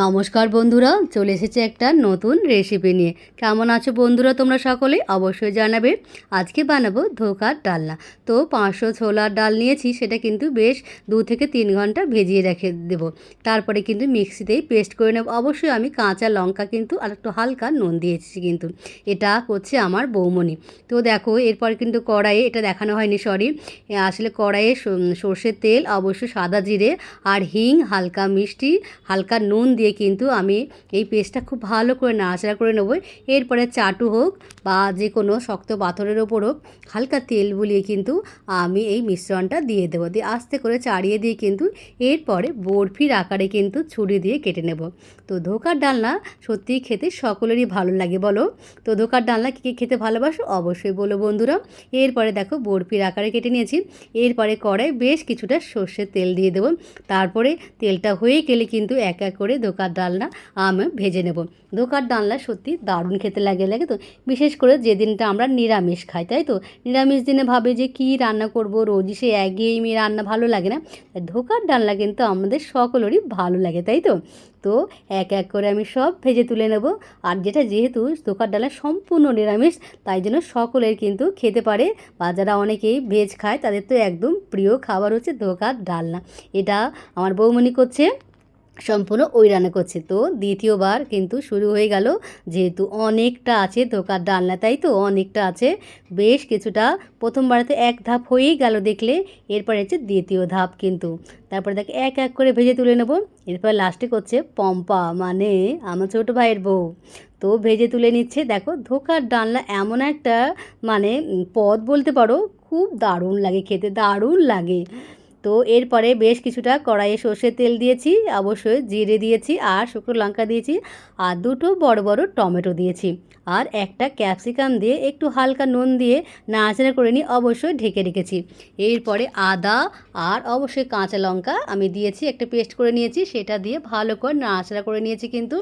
নমস্কার বন্ধুরা, চলে এসেছে একটা নতুন রেসিপি নিয়ে। কেমন আছো বন্ধুরা তোমরা সকলে? অবশ্যই জানাবে। আজকে বানাবো ধোকার ডালনা। তো পাঁচশো ছোলার ডাল নিয়েছি, সেটা কিন্তু বেশ দু থেকে তিন ঘণ্টা ভেজিয়ে রেখে দেবো। তারপরে কিন্তু মিক্সিতেই পেস্ট করে নেব। অবশ্যই আমি কাঁচা লঙ্কা কিন্তু আর একটু হালকা নুন দিয়েছি কিন্তু। এটা করছে আমার বৌমনি। তো দেখো, এরপর কিন্তু কড়াইয়ে, এটা দেখানো হয়নি সরি আসলে কড়াইয়ে সর্ষের তেল, অবশ্যই সাদা জিরে আর হিং, হালকা মিষ্টি, হালকা নুন দিয়ে কিন্তু আমি এই পেস্টটা খুব ভালো করে নাড়াচাড়া করে নেব। এরপরে চাটু হোক বা যে কোনো শক্ত পাথরের ওপর হোক, হালকা তেল বুলিয়ে কিন্তু আমি এই মিশ্রণটা দিয়ে দেবো। দিয়ে আস্তে করে চাড়িয়ে দিয়ে কিন্তু এরপরে বরফির আকারে কিন্তু ছুরি দিয়ে কেটে নেব। তো ধোকার ডালনা সত্যিই খেতে সকলেরই ভালো লাগে বলো। তো ধোকার ডালনা কী কী খেতে ভালোবাসো অবশ্যই বলো বন্ধুরা। এরপরে দেখো বরফির আকারে কেটে নিয়েছি। এরপরে কড়াই বেশ কিছুটা সর্ষের তেল দিয়ে দেবো। তারপরে তেলটা হয়ে গেলে কিন্তু এক এক করে ধোকার ডালনা আমি ভেজে নেব। ধোকার ডালনা সত্যি দারুণ খেতে লাগে লাগে তো। বিশেষ করে যেদিনটা আমরা নিরামিষ খাই, তাই তো? নিরামিষ দিনে ভাবে যে কী রান্না করব, রোজই সে একঘেয়েমি রান্না ভালো লাগে না? ধোকার ডালনা কিন্তু আমাদের সকলেরই ভালো লাগে, তাই তো? তো এক এক করে আমি সব ভেজে তুলে নেব। আর যেটা যেহেতু ধোকার ডালা সম্পূর্ণ নিরামিষ, তাই জন্য সকলের কিন্তু খেতে পারে। বা যারা অনেকেই ভেজ খায়, তাদের তো একদম প্রিয় খাবার হচ্ছে ধোকার ডালনা। এটা আমার বৌমনি করছে। সম্পূর্ণ ওই রান্না করছে। তো দ্বিতীয়বার কিন্তু শুরু হয়ে গেল। যেহেতু অনেকটা আছে ধোকার ডালনা, তাই তো অনেকটা আছে। বেশ কিছুটা প্রথমবারেতে এক ধাপ হয়েই গেল দেখলে, এরপরে হচ্ছে দ্বিতীয় ধাপ কিন্তু। তারপরে দেখে এক এক করে ভেজে তুলে নেব। এরপর লাস্টে করছে পম্পা মানে আমার ছোটো ভাইয়ের বউ। তো ভেজে তুলে নিচ্ছে। দেখো, ধোকার ডালনা এমন একটা মানে পদ বলতে পারো, খুব দারুণ লাগে, খেতে দারুণ লাগে। তো এরপরে বেশ কিছুটা কড়াইয়ে সর্ষের তেল দিয়েছি, অবশ্যই জিরে দিয়েছি আর শুকনো লঙ্কা দিয়েছি আর দুটো বড় বড় টমেটো দিয়েছি। আর একটা ক্যাপসিকাম দিয়ে একটু হালকা নুন দিয়ে নাড়াচাড়া করে নিয়ে অবশ্যই ঢেকে রেখেছি। এরপরে আদা আর অবশ্যই কাঁচা লঙ্কা আমি দিয়েছি, একটা পেস্ট করে নিয়েছি, সেটা দিয়ে ভালো করে নাড়াচাড়া করে নিয়েছি কিন্তু।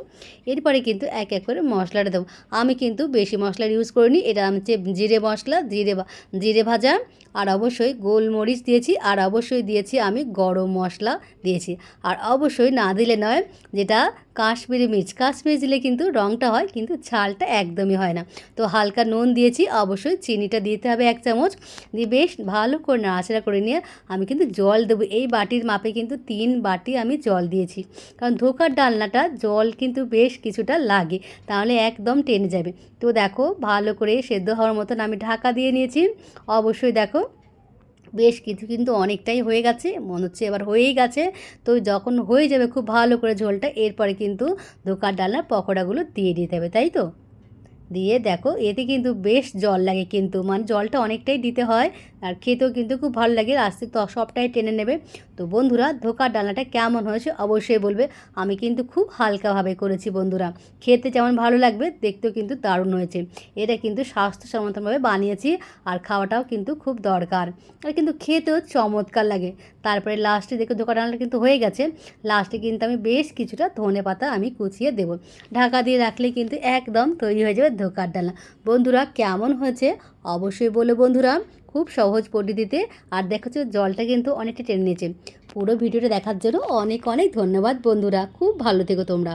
এরপরে কিন্তু এক এক করে মশলাটা দেবো। আমি কিন্তু বেশি মশলার ইউজ করিনি, এটা হচ্ছে জিরে মশলা, জিরে জিরে ভাজা আর অবশ্যই গোলমরিচ দিয়েছি আর অবশ্যই দিয়েছি আমি গরম মশলা দিয়েছি। আর অবশ্যই না দিলে নয়, যেটা কাশ্মীরি মির্চ, কাশ্মীরি দিলে কিন্তু রঙটা হয় কিন্তু ঝালটা একদমই হয় না। তো হালকা নুন দিয়েছি, অবশ্যই চিনিটা দিতে হবে এক চামচ। দিয়ে বেশ ভালো করে নাড়াচাড়া করে নিয়ে আমি কিন্তু জল দেবো। এই বাটির মাপে কিন্তু তিন বাটি আমি জল দিয়েছি। কারণ ধোকার ডালনাটা জল কিন্তু বেশ কিছুটা লাগে, তাহলে একদম টেনে যাবে। তো দেখো ভালো করে সেদ্ধ হওয়ার মতন আমি ঢাকা দিয়ে নিয়েছি। অবশ্যই দেখো বেশ কিছু কিন্তু অনেকটাই হয়ে গেছে, মনে হচ্ছে এবার হয়েই গেছে। তো যখন হয়ে যাবে খুব ভালো করে ঝোলটা, এরপরে কিন্তু ধোকার ডালনার পকোড়াগুলো দিয়ে দিতে হবে, তাই তো? দিয়ে দেখো, এতে কিন্তু বেশ জল লাগে কিন্তু। মানে জলটা অনেকটাই দিতে হয় আর খেতেও কিন্তু খুব ভালো লাগে। আস্তে তো সবটাই টেনে নেবে। তো বন্ধুরা, ধোকার ডালনাটা কেমন হয়েছে অবশ্যই বলবে। আমি কিন্তু খুব হালকাভাবে করেছি বন্ধুরা। খেতে যেমন ভালো লাগবে, দেখতেও কিন্তু দারুণ হয়েছে। এটা কিন্তু স্বাস্থ্যসম্মতভাবে বানিয়েছি আর খাওয়াটাও কিন্তু খুব দরকার। আর কিন্তু খেতেও চমৎকার লাগে। তারপরে লাস্টে দেখো ধোকা ডালনাটা কিন্তু হয়ে গেছে। লাস্টে কিন্তু আমি বেশ কিছুটা ধনে পাতা আমি কুচিয়ে দেবো। ঢাকা দিয়ে রাখলে কিন্তু একদম তৈরি হয়ে যাবে ধোকার ডালনা বন্ধুরা, কেমন হয়েছে? অবশ্যই বলো বন্ধুরা। খুব সহজ পদ্ধতিতে। আর দেখো জলটা কিন্তু অনেকটা টেনে নিয়েছে। পুরো ভিডিওটা দেখার জন্য অনেক অনেক ধন্যবাদ বন্ধুরা। খুব ভালো থেকো তোমরা।